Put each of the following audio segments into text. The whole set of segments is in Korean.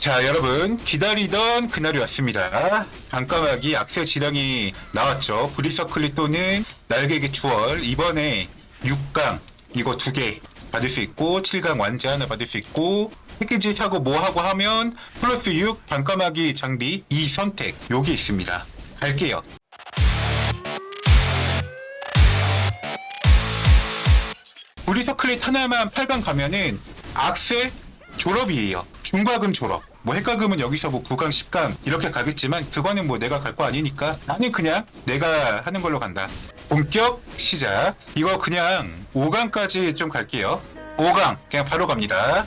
자 여러분 기다리던 그날이 왔습니다. 반까마귀 악세 지령이 나왔죠. 브리서클리 또는 날개기 추월. 이번에 6강 이거 두 개 받을 수 있고 7강 완자 하나 받을 수 있고 패키지 사고 뭐 하고 하면 플러스 6 반까마귀 장비 2 선택. 요게 있습니다. 갈게요. 브리서클릿 하나만 8강 가면은 악세 졸업이에요. 중과금 졸업. 뭐 핵과금은 여기서 뭐 9강, 10강 이렇게 가겠지만 그거는 뭐 내가 갈 거 아니니까 나는 그냥 내가 하는 걸로 간다. 본격 시작. 이거 그냥 5강까지 좀 갈게요. 5강 그냥 바로 갑니다.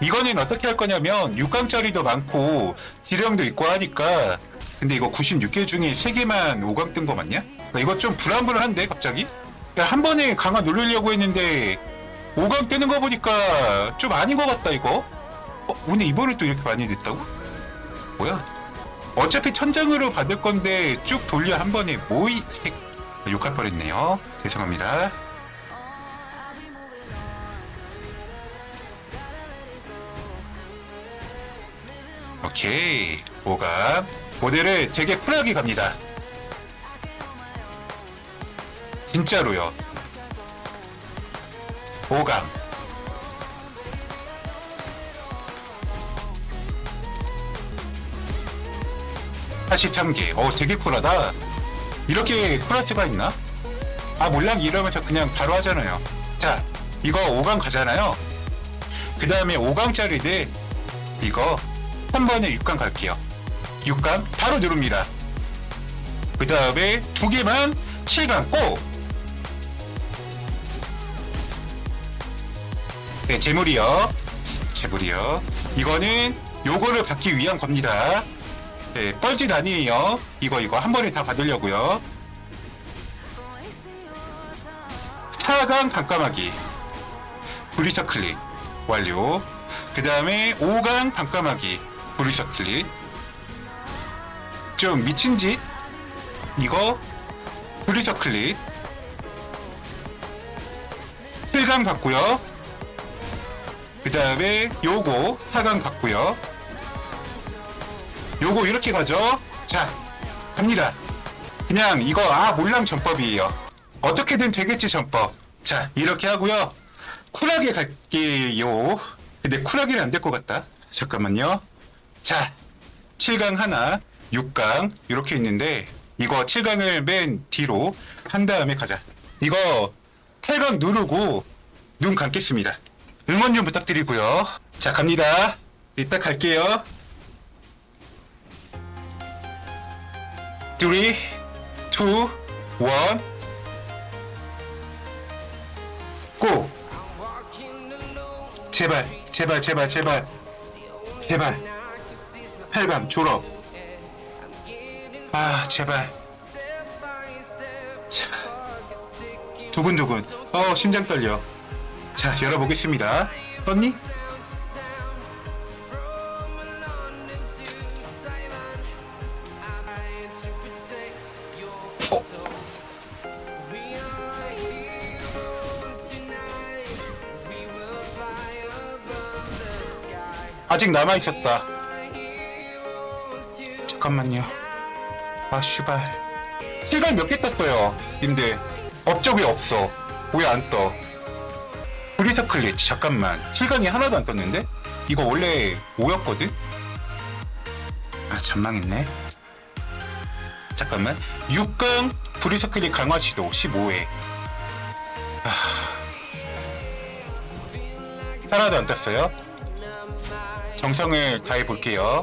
이거는 어떻게 할 거냐면 6강짜리도 많고 지령도 있고 하니까 근데 이거 96개 중에 3개만 5강 뜬 거 맞냐? 이거 좀 불안불안한데 갑자기? 야, 한 번에 강화 누르려고 했는데 5강 뜨는 거 보니까 좀 아닌 것 같다 이거 어? 근데 이번에 또 이렇게 많이 됐다고? 뭐야? 어차피 천장으로 받을 건데 쭉 돌려 한 번에 모이 핵 욕할 뻔했네요 죄송합니다 오케이 5강 모델을 되게 쿨하게 갑니다 진짜로요 5강 사실 참개 어 되게 쿨하다 이렇게 수가 있나? 아 몰라 이러면서 그냥 바로 하잖아요 자 이거 5강 가잖아요 그 다음에 5강짜리들 이거 한 번에 6강 갈게요 6강 바로 누릅니다 그 다음에 두 개만 7강 꼭 네, 재물이요. 재물이요. 이거는 요거를 받기 위한 겁니다. 네, 뻘짓 아니에요. 이거 이거 한 번에 다 받으려고요. 4강 반까마귀. 브리서 클릭 완료. 그 다음에 5강 반까마귀. 브리서 클릭. 좀 미친 짓. 이거 브리서 클릭. 7강 받고요. 그 다음에 요거 4강 받고요 요거 이렇게 가죠? 자 갑니다. 그냥 이거 아 몰랑 전법이에요. 어떻게든 되겠지 전법. 자 이렇게 하고요. 쿨하게 갈게요. 근데 쿨하게는 안 될 것 같다. 잠깐만요. 자 7강 하나 6강 이렇게 있는데 이거 7강을 맨 뒤로 한 다음에 가자. 이거 8강 누르고 눈 감겠습니다. 응원 좀 부탁드리고요. 자, 갑니다. 이따 갈게요. 3, 2, 1. 고! 제발, 제발, 제발, 제발. 제발. 8강 졸업. 아, 제발. 제발. 두근두근. 어, 심장 떨려. 자, 열어보겠습니다. 떴니? 아직 남아 있었다. 잠깐만요. 아, 슈발. 실감 몇 개 떴어요, 님들. 업적 왜 없어? 왜 안 떠? 브리터 클릿 잠깐만 실강이 하나도 안 떴는데? 이거 원래 5였거든? 아 전망했네 잠깐만 6강 브리터 클릿 강화 시도 15회 아... 하나도 안 떴어요 정성을 다해 볼게요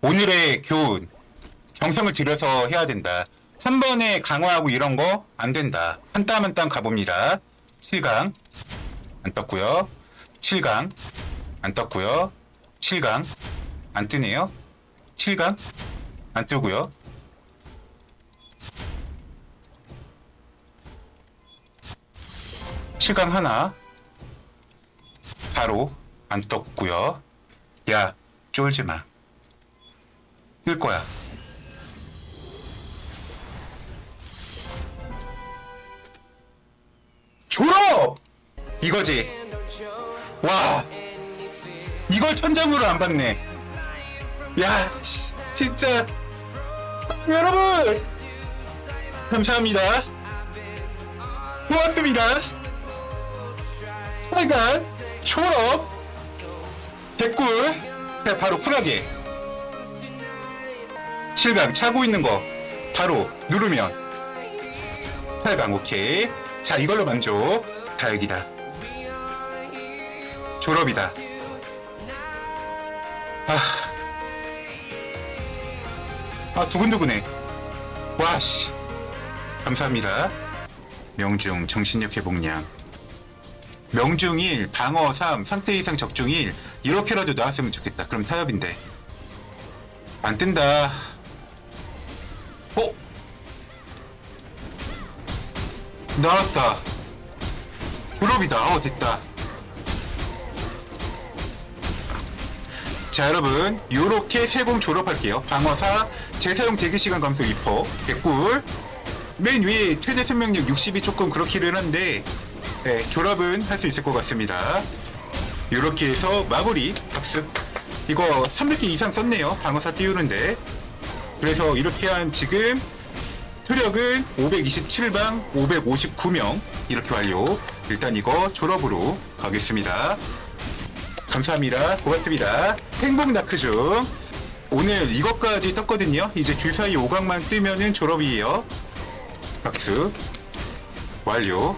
오늘의 교훈 정성을 들여서 해야 된다 한 번에 강화하고 이런 거 안 된다. 한 땀 한 땀 가봅니다. 7강 안 떴고요. 7강 안 떴고요. 7강 안 뜨네요. 7강 안 뜨고요. 칠강 하나 바로 안 떴고요. 야 쫄지 마. 뜰 거야. 졸업! 이거지. 와. 이걸 천장으로 안 받네. 야, 씨, 진짜. 여러분! 감사합니다. 고맙습니다. 빨간, 초록, 개꿀, 그냥 바로 쿨하게. 7강 차고 있는 거 바로 누르면 8강 오케이. 자, 이걸로 만족. 다행이다. 졸업이다. 아. 아, 두근두근해. 와, 씨. 감사합니다. 명중, 정신력 회복량. 명중 1, 방어 3, 상태 이상 적중 1. 이렇게라도 나왔으면 좋겠다. 그럼 타협인데. 안 뜬다. 어? 나왔다. 졸업이다. 어, 됐다. 자, 여러분. 요렇게 세공 졸업할게요. 방어사, 재사용 대기시간 감소 2%, 개꿀. 맨 위에 최대 생명력 60이 조금 그렇기는 한데, 네, 졸업은 할 수 있을 것 같습니다. 요렇게 해서 마무리. 박수. 이거 300개 이상 썼네요. 방어사 띄우는데. 그래서 이렇게 한 지금 투력은 527방 559명 이렇게 완료 일단 이거 졸업으로 가겠습니다 감사합니다. 고맙습니다. 행복 나크중. 오늘 이것까지 떴거든요. 이제 주사위 5강만 뜨면은 졸업이에요. 박수. 완료